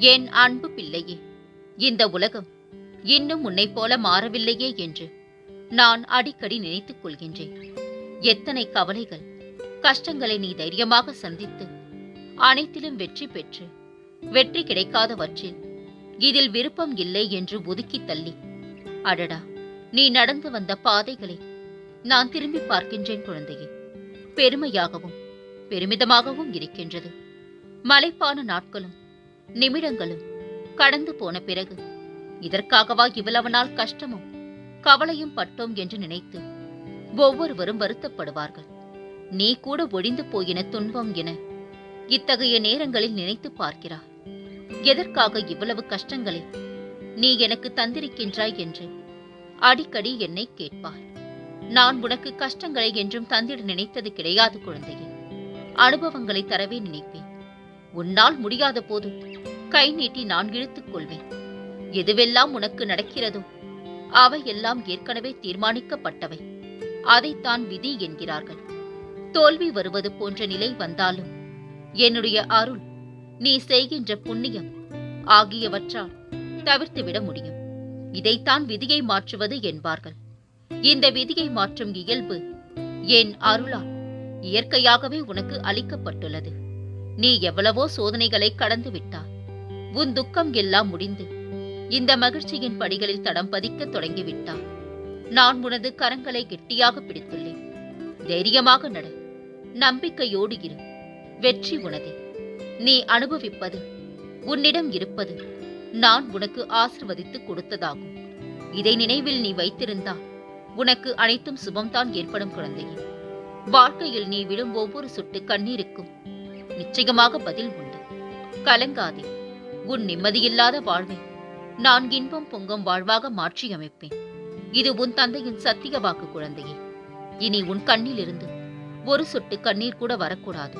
என் அன்பு பிள்ளையே இந்த உலகம் இன்னும் உன்னைப் போல மாறவில்லையே என்று நான் அடிக்கடி நினைத்துக் கொள்கின்றேன். எத்தனை கவலைகள் கஷ்டங்களை நீ தைரியமாக சந்தித்து அனைத்திலும் வெற்றி பெற்று வெற்றி கிடைக்காதவற்றில் இதில் விருப்பம் இல்லை என்று ஒதுக்கி தள்ளி. அடடா நீ நடந்து வந்த பாதைகளை நான் திரும்பி பார்க்கின்றேன் குழந்தையே. பெருமையாகவும் பெருமிதமாகவும் இருக்கின்றது. மலைப்பான நாட்களும் நிமிடங்களும் கடந்து போன பிறகு இதற்காகவா இவ்வளவு நாள் கஷ்டமும் கவலையும் பட்டோம்? என்று நினைத்து ஒவ்வொருவரும் வருத்தப்படுவார்கள். நீ கூட ஒழிந்து போயின துன்பம் என இத்தகைய நேரங்களில் நினைத்து பார்க்கிறார் எதற்காக இவ்வளவு கஷ்டங்களை நீ எனக்கு தந்திருக்கின்றாய்? என்று அடிக்கடி என்னை கேட்பார். நான் உனக்கு கஷ்டங்களை என்றும் தந்திட நினைத்தது கிடையாது குழந்தையே. அனுபவங்களை தரவே நினைப்பேன். உன்னால் முடியாத போது கை நீட்டி நான் இழுத்துக் கொள்வேன். எதுவெல்லாம் உனக்கு நடக்கிறதோ அவை எல்லாம் ஏற்கனவே தீர்மானிக்கப்பட்டவை. அதைத்தான் விதி என்கிறார்கள். தோல்வி வருவது போன்ற நிலை வந்தாலும் என்னுடைய அருள் நீ செய்கின்ற புண்ணியம் ஆகியவற்றால் தவிர்த்துவிட முடியும். இதைத்தான் விதியை மாற்றுவது என்பார்கள். இந்த விதியை மாற்றும் இயல்பு என் அருளால் இயற்கையாகவே உனக்கு அளிக்கப்பட்டுள்ளது. நீ எவ்வளவோ சோதனைகளை கடந்து விட்டாய். உன் துக்கம் எல்லாம் முடிந்து இந்த மகிழ்ச்சியின் படிகளில் தடம் பதிக்க தொடங்கிவிட்டாய். நான் உனது கரங்களை கெட்டியாக பிடித்துள்ளேன். தைரியமாக நட. நம்பிக்கையோடு இரு. வெற்றி உனதே. நீ அனுபவிப்பது உன்னிடம் இருப்பது நான் உனக்கு ஆசிர்வதித்து கொடுத்ததாகும். இதை நினைவில் நீ வைத்திருந்தால் உனக்கு அனைத்தும் சுபம்தான் ஏற்படும் குழந்தையே. வாழ்க்கையில் நீ விடும் ஒவ்வொரு சுட்டு கண்ணீருக்கும் நிச்சயமாக பதில் உண்டு. கலங்காதே உன் நிம்மதியில்லாத வாழ்வை நான் இன்பம் பொங்கும் வாழ்வாக மாற்றியமைப்பேன். இது உன் தந்தையின் சத்திய வாக்கு குழந்தையே. இனி உன் கண்ணிலிருந்து ஒரு சொட்டு கண்ணீர் கூட வரக்கூடாது.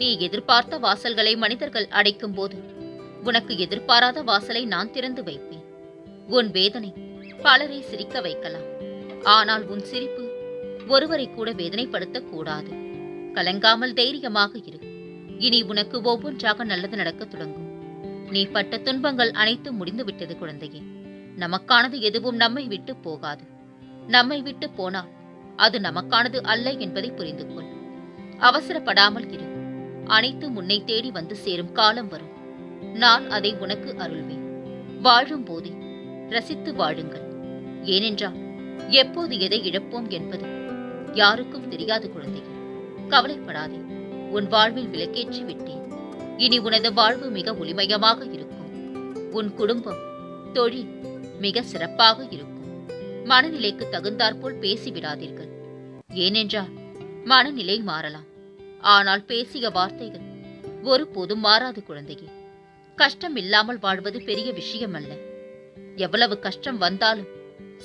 நீ எதிர்பார்த்த வாசல்களை மனிதர்கள் அடைக்கும் போது உனக்கு எதிர்பாராத வாசலை நான் திறந்து வைப்பேன். உன் வேதனை பலரை சிரிக்க வைக்கலாம். ஆனால் உன் சிரிப்பு ஒருவரை கூட வேதனைப்படுத்தக்கூடாது. கலங்காமல் தைரியமாக இரு. இனி உனக்கு ஒவ்வொன்றாக நல்லது நடக்கத் தொடங்கும். நீ பட்ட துன்பங்கள் அனைத்தும் முடிந்து விட்டது குழந்தையே. நமக்கானது எதுவும் நம்மை விட்டு போகாது. நம்மை விட்டு போனால் அது நமக்கானது அல்ல என்பதை புரிந்து கொள். அவசரப்படாமல் இரு. அனைத்து உன்னை தேடி வந்து சேரும் காலம் வரும். நான் அதை உனக்கு அருள்வேன். வாழும் போதே ரசித்து வாழுங்கள். ஏனென்றால் எப்போது எதை இழப்போம் என்பது யாருக்கும் தெரியாது குழந்தையே. கவலைப்படாதே. உன் வாழ்வில் விளக்கேற்றி விட்டேன் இனி உனது வாழ்வு மிக ஒளிமயமாக இருக்கும். உன் குடும்பம் தொழில் மிக சிறப்பாக இருக்கும். மனநிலைக்கு தகுந்தாற்போல் பேசிவிடாதீர்கள். ஏனென்றால் மனநிலை மாறலாம். ஆனால் பேசிய வார்த்தைகள் ஒருபோதும் மாறாது குழந்தையே. கஷ்டம் இல்லாமல் வாழ்வது பெரிய விஷயம் அல்ல எவ்வளவு கஷ்டம் வந்தாலும்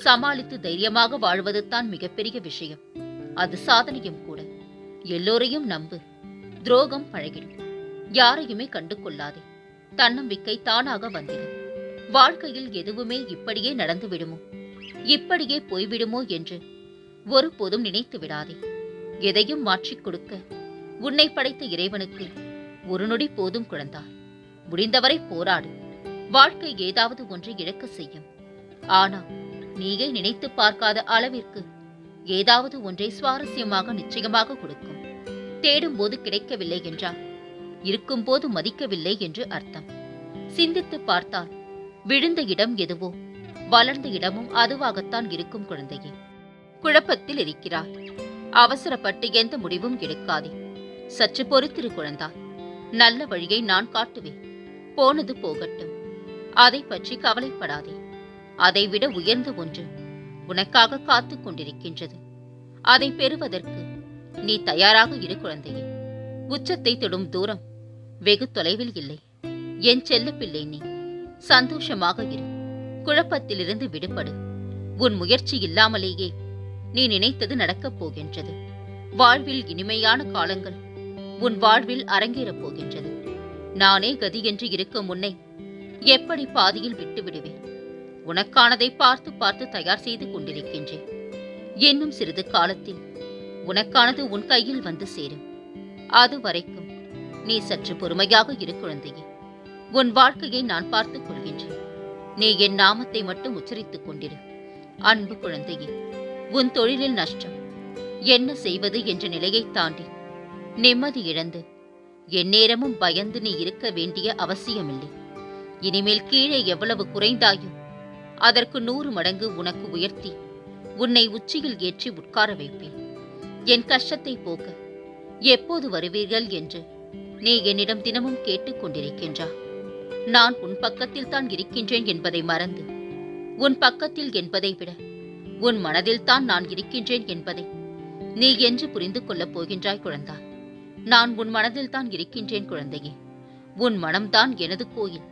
சமாளித்து தைரியமாக வாழ்வது தான் மிகப்பெரிய விஷயம். அது சாதனையும் கூட. எல்லோரையும் நம்பு. துரோகம் பழகிடும். யாரையுமே கண்டு கொள்ளாதே தன்னம்பிக்கை தானாக வந்திடும். வாழ்க்கையில் எதுவுமே இப்படியே நடந்து விடுமோ? இப்படியே போய்விடுமோ என்று ஒருபோதும் நினைத்து விடாதே. எதையும் மாற்றிக் கொடுக்க உன்னை படைத்த இறைவனுக்கு ஒரு நொடி போதும் குழந்தாய் முடிந்தவரை போராடு. வாழ்க்கை ஏதாவது ஒன்றை இழக்க செய்யும். ஆனால் நீயே நினைத்து பார்க்காத அளவிற்கு ஏதாவது ஒன்றை சுவாரஸ்யமாக நிச்சயமாக கொடுக்கும். தேடும் போது கிடைக்கவில்லை என்றால் இருக்கும்போது மதிக்கவில்லை என்று அர்த்தம். சிந்தித்து பார்த்தால் விழுந்த இடம் எதுவோ? வளர்ந்த இடமும் அதுவாகத்தான் இருக்கும் குழந்தையே. குழப்பத்தில் இருக்கிறாய். அவசரப்பட்டு எந்த முடிவும் எடுக்காதே. சற்று பொறுத்திரு குழந்தாய் நல்ல வழியை நான் காட்டுவேன். போனது போகட்டும். அதை பற்றி கவலைப்படாதே. அதைவிட உயர்ந்த ஒன்று உனக்காக காத்துக் கொண்டிருக்கின்றது. அதை பெறுவதற்கு நீ தயாராக இரு குழந்தையே. உச்சத்தை தொடும் தூரம் வெகு தொலைவில் இல்லை. என் செல்ல பிள்ளை நீ சந்தோஷமாக இரு. குழப்பத்திலிருந்து விடுபடு. உன் முயற்சி இல்லாமலேயே நீ நினைத்தது நடக்கப் போகின்றது. வாழ்வில் இனிமையான காலங்கள் உன் வாழ்வில் அரங்கேறப் போகின்றது. நானே கதி என்று இருக்கும் முன்னை எப்படி பாதியில் விட்டு விடுவேன்? உனக்கானதை பார்த்து பார்த்து தயார் செய்து கொண்டிருக்கின்றேன். இன்னும் சிறிது காலத்தில் உனக்கானது உன் கையில் வந்து சேரும். அது வரைக்கும் நீ சற்று பொறுமையாக இரு குழந்தையே. உன் வாழ்க்கையை நான் பார்த்துக் கொள்கின்றேன். நீ என் நாமத்தை மட்டும் உச்சரித்துக் கொண்டிரு. அன்பு குழந்தையே உன் தொழிலில் நஷ்டம். என்ன செய்வது என்ற நிலையை தாண்டி நிம்மதி இழந்து எந்நேரமும் பயந்து நீ இருக்க வேண்டிய அவசியமில்லை. இனிமேல் கீழே எவ்வளவு குறைந்தாயோ அதற்கு நூறு மடங்கு உனக்கு உயர்த்தி உன்னை உச்சியில் ஏற்றி உட்கார வைப்பேன். என் கஷ்டத்தை போக்க. எப்போது வருவீர்கள் என்று நீ என்னிடம் தினமும் கேட்டுக் கொண்டிருக்கின்றா. நான் உன் பக்கத்தில் தான் இருக்கின்றேன் என்பதை மறந்து. உன் பக்கத்தில் என்பதை விட உன் மனதில் தான் நான் இருக்கின்றேன் என்பதை நீ என்று புரிந்து கொள்ளப் போகின்றாய் குழந்தா. நான் உன் மனதில் தான் இருக்கின்றேன் குழந்தையே. உன் மனம்தான் எனது கோயில்.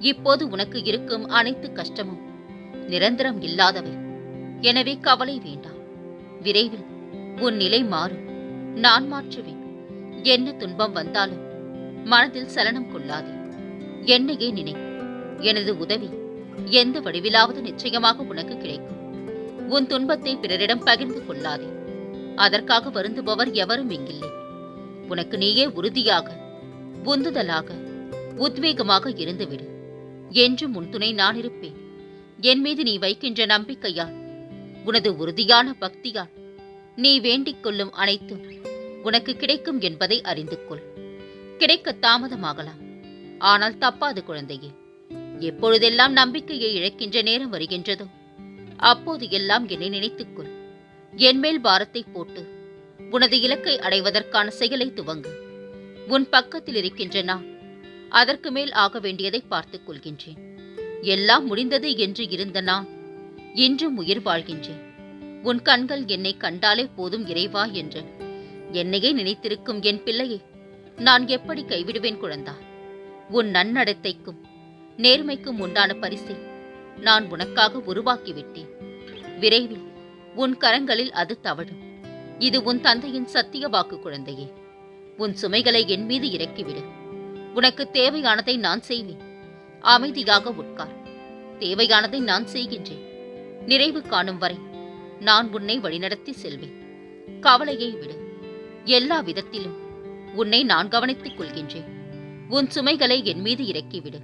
இப்போது உனக்கு இருக்கும் அனைத்து கஷ்டமும் நிரந்தரம் இல்லாதவை. எனவே கவலை வேண்டாம். விரைவில் உன் நிலை மாறும். நான் மாற்றுவேன். என்ன துன்பம் வந்தாலும் மனதில் சலனம் கொள்ளாதே. என்னையே நினை. எனது உதவி எந்த வடிவிலாவது நிச்சயமாக உனக்கு கிடைக்கும். உன் துன்பத்தை பிறரிடம் பகிர்ந்து கொள்ளாதே. அதற்காக வருந்துபவர் எவரும் இங்கில்லை. உனக்கு நீயே உறுதியாக உந்துதலாக உத்வேகமாக இருந்துவிடு. என்றும் உன் துணை நான் இருப்பேன். என் மீது நீ வைக்கின்ற நம்பிக்கையால் உனது உறுதியான பக்தியால் நீ வேண்டிக் கொள்ளும் அனைத்தும் உனக்கு கிடைக்கும் என்பதை அறிந்து கொள் கிடைக்க தாமதமாகலாம். ஆனால் தப்பாது குழந்தையே. எப்பொழுதெல்லாம் நம்பிக்கையை இழக்கின்ற நேரம் வருகின்றதோ அப்போது எல்லாம் என்னை நினைத்துக்கொள். என்மேல் பாரத்தை போட்டு உனது இலக்கை அடைவதற்கான செயலை துவங்கு. உன் பக்கத்தில் இருக்கின்ற நான் அதற்கு மேல் ஆக வேண்டியதை பார்த்துக் கொள்கின்றேன். எல்லாம் முடிந்தது என்று இருந்த நான் இன்றும் உயிர் வாழ்கின்றேன். உன் கண்கள் என்னை கண்டாலே போதும் இறைவா என்று. என்னையே நினைத்திருக்கும் என் பிள்ளையை நான் எப்படி கைவிடுவேன் குழந்தா? உன் நன்னடத்தைக்கும் நேர்மைக்கும் உண்டான பரிசை நான் உனக்காக உருவாக்கிவிட்டேன். விரைவில் உன் கரங்களில் அது தவழும். இது உன் தந்தையின் சத்திய வாக்கு குழந்தையே. உன் சுமைகளை என் மீது இறக்கிவிடு. உனக்கு தேவையானதை நான் செய்வேன். அமைதியாக உட்கார். தேவையானதை நான் செய்கின்றேன். நிறைவு காணும் வரை நான் உன்னை வழிநடத்தி செல்வேன். கவலையை விடு. எல்லா விதத்திலும் உன்னை நான் கவனித்துக் கொள்கின்றேன். உன் சுமைகளை என் மீது இறக்கிவிடு.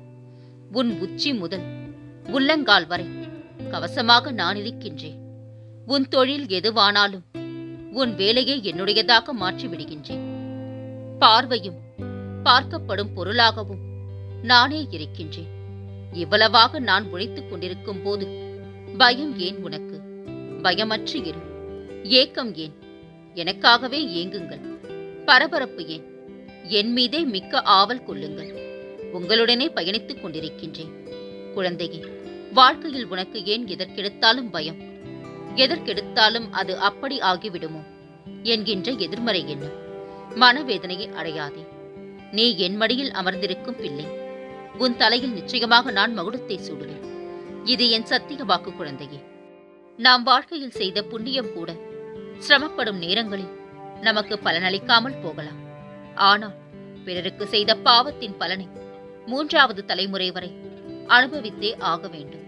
உன் உச்சி முதல் உள்ளங்கால் வரை கவசமாக நான் இருக்கின்றேன் உன் தொழில் எதுவானாலும் உன் வேலையை என்னுடையதாக மாற்றி விடுகின்றேன் பார்வையும் பார்க்கப்படும் பொருளாகவும் நானே இருக்கின்றேன். இவ்வளவாக நான் உழைத்துக் கொண்டிருக்கும் போது பயம் ஏன் உனக்கு? பயமற்று இரு. ஏக்கம் ஏன்? எனக்காகவே ஏங்குங்கள். பரபரப்பு ஏன்? என் மீதே மிக்க ஆவல் கொள்ளுங்கள். உங்களுடனே பயணித்துக் கொண்டிருக்கின்றேன். குழந்தையே வாழ்க்கையில் உனக்கு ஏன் எதற்கெடுத்தாலும் பயம்? எதற்கெடுத்தாலும் அது அப்படி ஆகிவிடுமோ? என்கின்ற எதிர்மறை எண்ணம். மனவேதனையை அடையாதே. நீ என் மடியில் அமர்ந்திருக்கும் பிள்ளை. உன் தலையில் நிச்சயமாக நான் மகுடத்தை சூடுவேன். இது என் சத்திய வாக்கு குழந்தையே. நாம் வாழ்க்கையில் செய்த புண்ணியம் கூட சிரமப்படும் நேரங்களில் நமக்கு பலனளிக்காமல் போகலாம். ஆனால் பிறருக்கு செய்த பாவத்தின் பலனை மூன்றாவது தலைமுறை வரை அனுபவித்தே ஆக வேண்டும்.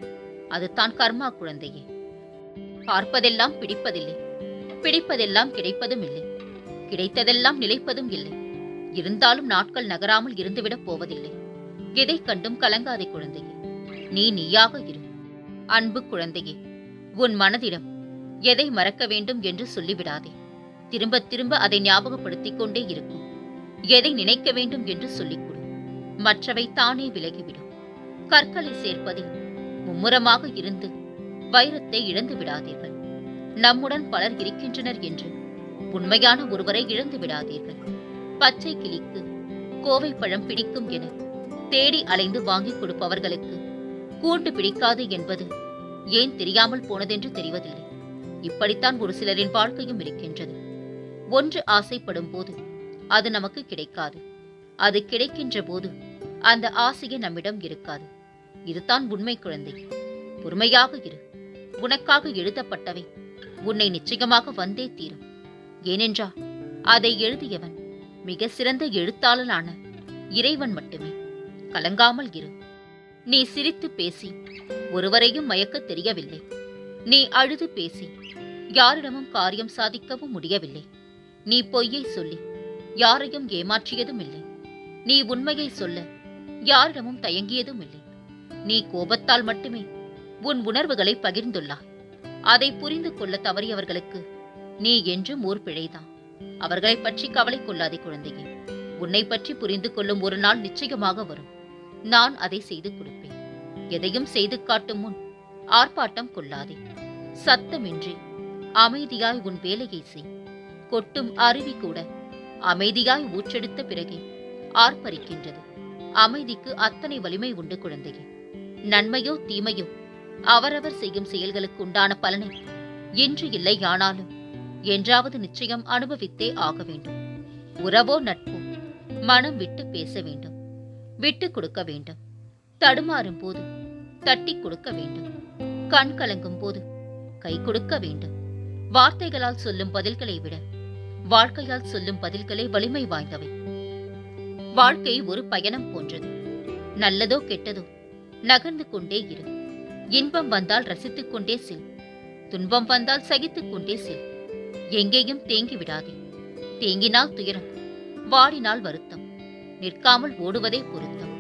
அதுதான் கர்மா குழந்தையே. பார்ப்பதெல்லாம் பிடிப்பதில்லை. பிடிப்பதெல்லாம் கிடைப்பதும் இல்லை. கிடைத்ததெல்லாம் நிலைப்பதும் இல்லை. இருந்தாலும் நாட்கள் நகராமல் இருந்துவிடப் போவதில்லை. எதை கண்டும் கலங்காதே குழந்தையே. நீ நீயாக இரு. அன்பு குழந்தையே. உன் மனதிடம் எதை மறக்க வேண்டும் என்று சொல்லிவிடாதே. திரும்ப திரும்ப அதை ஞாபகப்படுத்திக் கொண்டே இருக்கும். எதை நினைக்க வேண்டும் என்று சொல்லிக் கொடு மற்றவை தானே விலகிவிடும். கற்களை சேர்ப்பதில் மும்முரமாக இருந்து வைரத்தை இழந்து விடாதீர்கள். நம்முடன் பலர் இருக்கின்றனர் என்று உண்மையான ஒருவரை இழந்து விடாதீர்கள். பச்சை கிளிக்கு கோவை பழம் பிடிக்கும் என தேடி அலைந்து வாங்கிக் கொடுப்பவர்களுக்கு கூண்டு பிடிக்காது என்பது ஏன் தெரியாமல் போனதென்று தெரிவதில்லை. இப்படித்தான் ஒரு சிலரின் வாழ்க்கையும் இருக்கின்றது. ஒன்று ஆசைப்படும் போது அது நமக்கு கிடைக்காது. அது கிடைக்கின்ற போது அந்த ஆசையை நம்மிடம் இருக்காது. இதுதான் உண்மை குழந்தை. பொறுமையாக இரு. உனக்காக எழுதப்பட்டவை உன்னை நிச்சயமாக வந்தே தீரும். ஏனென்றால் அதை எழுதியவன் மிக சிறந்த எழுத்தாளனான இறைவன் மட்டுமே. கலங்காமல் இரு. நீ சிரித்து பேசி ஒருவரையும் மயக்க தெரியவில்லை. நீ அழுது பேசி யாரிடமும் காரியம் சாதிக்கவும் முடியவில்லை. நீ பொய்யை சொல்லி யாரையும் ஏமாற்றியதும் இல்லை. நீ உண்மையை சொல்ல யாரிடமும் தயங்கியதும் இல்லை. நீ கோபத்தால் மட்டுமே உன் உணர்வுகளை பகிர்ந்துள்ளாய். அதை புரிந்து கொள்ள தவறியவர்களுக்கு நீ என்றும் ஓர் பிழைதான். அவர்களைப் பற்றி கவலை கொள்ளாதே குழந்தையே. உன்னை பற்றி புரிந்து கொள்ளும் ஒரு நாள் நிச்சயமாக வரும். நான் அதை செய்து கொடுப்பேன். எதையும் செய்து காட்டும் முன் ஆர்ப்பாட்டம் கொள்ளாதே. சத்தமின்றி அமைதியாய் உன் வேலையை செய். கொட்டும் அருவி கூட அமைதியாய் ஊற்றெடுத்த பிறகே ஆர்ப்பரிக்கின்றது. அமைதிக்கு அத்தனை வலிமை உண்டு குழந்தையே. நன்மையோ தீமையோ அவரவர் செய்யும் செயல்களுக்கு உண்டான பலனை. இன்று இல்லை ஆனாலும் என்றாவது நிச்சயம் அனுபவித்தே ஆக வேண்டும். உறவோ நட்போ மனம் விட்டு பேச வேண்டும். விட்டு கொடுக்க வேண்டும். தடுமாறும் போது தட்டி கொடுக்க வேண்டும். கண் கலங்கும் போது கை கொடுக்க வேண்டும். வார்த்தைகளால் சொல்லும் பதில்களை விட வாழ்க்கையால் சொல்லும் பதில்களே வலிமை வாய்ந்தவை. வாழ்க்கை ஒரு பயணம் போன்றது. நல்லதோ கெட்டதோ நகர்ந்து கொண்டே இரு. இன்பம் வந்தால் ரசித்துக் கொண்டே செல். துன்பம் வந்தால் சகித்துக் கொண்டே செல். எங்கேயும் தேங்கி விடாதே. தேங்கினால் துயரம். வாடினால் வருத்தம். நிற்காமல் ஓடுவதே பொருத்தம்.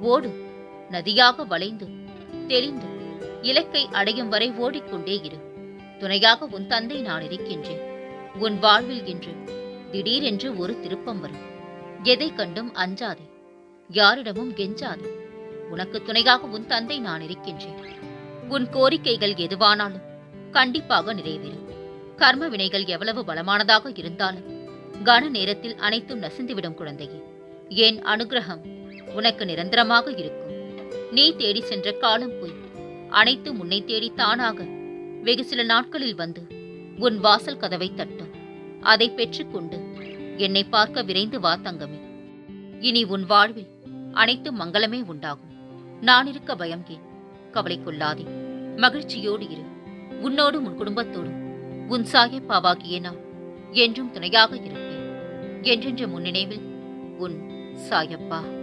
ஓடு. நதியாக வளைந்து தெளிந்து இலக்கை அடையும் வரை ஓடிக்கொண்டே இரு. துணையாக உன் தந்தை நான் இருக்கின்றேன். உன் வாழ்வில் இன்று திடீரென்று ஒரு திருப்பம் வரும். எதை கண்டும் அஞ்சாதே. யாரிடமும் கெஞ்சாதே. உனக்கு துணையாக உன் தந்தை நான் இருக்கின்றேன். உன் கோரிக்கைகள் எதுவானாலும் கண்டிப்பாக நிறைவேறும். கர்ம வினைகள் எவ்வளவு பலமானதாக இருந்தாலும் கன நேரத்தில் அனைத்தும் நசிந்துவிடும் குழந்தையே. என் அனுகிரகம் உனக்கு நிரந்தரமாக இருக்கும். நீ தேடி சென்ற காலம் போய் அனைத்து முன்னை தேடி தானாக வெகு சில நாட்களில் வந்து உன் வாசல் கதவை தட்டும். அதை பெற்றுக்கொண்டு என்னை பார்க்க விரைந்து வா தங்கமே. இனி உன் வாழ்வில் அனைத்து மங்களமே உண்டாகும். நான் இருக்க பயம் ஏன்? கவலை கொள்ளாதே. மகிழ்ச்சியோடு இரு. உன்னோடும் உன் குடும்பத்தோடும் உன் சாயப்பாவாகிய நான் என்றும் துணையாக இருப்பேன். என்றென்ற முன்னினைவில் உன் 撒一把。